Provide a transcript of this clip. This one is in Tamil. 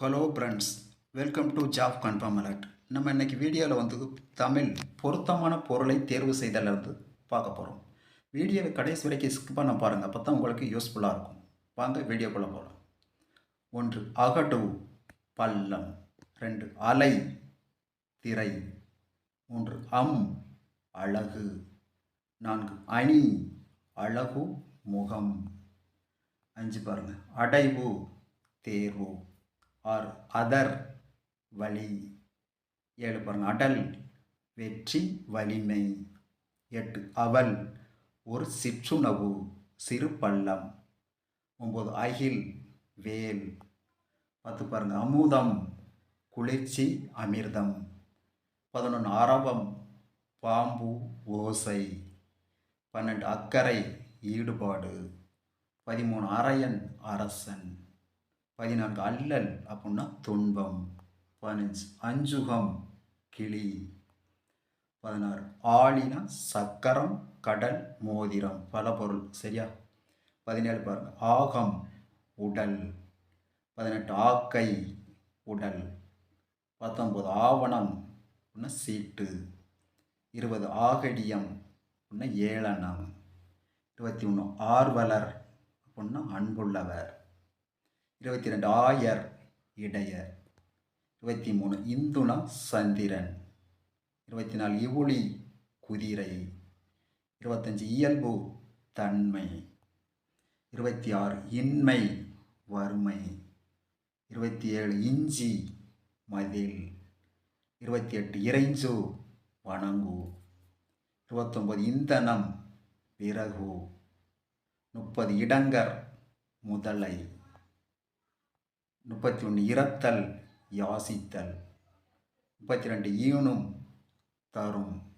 Hello friends welcome to job confirm alert நம்ம இன்னைக்கு வீடியோவில் வந்து தமிழ் பொருத்தமான பொருளை தேர்வு செய்தல இருந்து பார்க்க போகிறோம் வீடியோவை கடைசி வரைக்கும் ஸ்கிப் பண்ண பாருங்கள் அப்போ தான் உங்களுக்கு யூஸ்ஃபுல்லாக இருக்கும். வாங்க வீடியோக்குள்ளே போகலாம் ஒன்று அகடு பள்ளம். ரெண்டு அலை திரை. மூன்று அம் அழகு. நான்கு அணி அழகு முகம். அஞ்சு பாருங்கள் அடைவு தேர்வு. ஆர் அதர் வழி. ஏழு பாருங்கள் அடல் வெற்றி வலிமை. எட்டு அவல் ஒரு சிற்றுணவு சிறு பள்ளம். ஒம்பது அகில் வேல். பத்து பாருங்கள் அமுதம் குளிர்ச்சி அமிர்தம். பதினொன்று அரவம் பாம்பு ஓசை. பன்னெண்டு அக்கறை ஈடுபாடு. பதிமூணு அரையன் அரசன். பதினான்கு அல்லல் அப்படின்னா துன்பம். பதினஞ்சு அஞ்சுகம் கிளி. பதினாறு ஆளினா சக்கரம் கடல் மோதிரம். பல பொருள். சரியா? பதினேழு பாருங்க. ஆகம் உடல். பதினெட்டு ஆக்கை உடல். பத்தொன்பது ஆவணம் அப்படின்னா சீட்டு. இருபது ஆகடியம் அப்படின்னா ஏளனம். இருபத்தி ஒன்று ஆர்வலர் அப்படின்னா அன்புள்ளவர். இருபத்தி ரெண்டு ஆயர் இடையர் இருபத்தி மூணு இந்துனா சந்திரன். இருபத்தி நாலு இவுளி குதிரை. இருபத்தஞ்சு இயல்பு தன்மை. இருபத்தி ஆறு இன்மை வறுமை. இருபத்தி ஏழு இஞ்சி மதில். இருபத்தி எட்டு இறைஞ்சு வணங்கு. இருபத்தொம்பது இந்தனம் விறகு. முப்பது இடங்கர் முதலை. முப்பத்தி ஒன்று இரத்தல் யாசித்தல். முப்பத்தி ரெண்டு ஈனும் தரும்.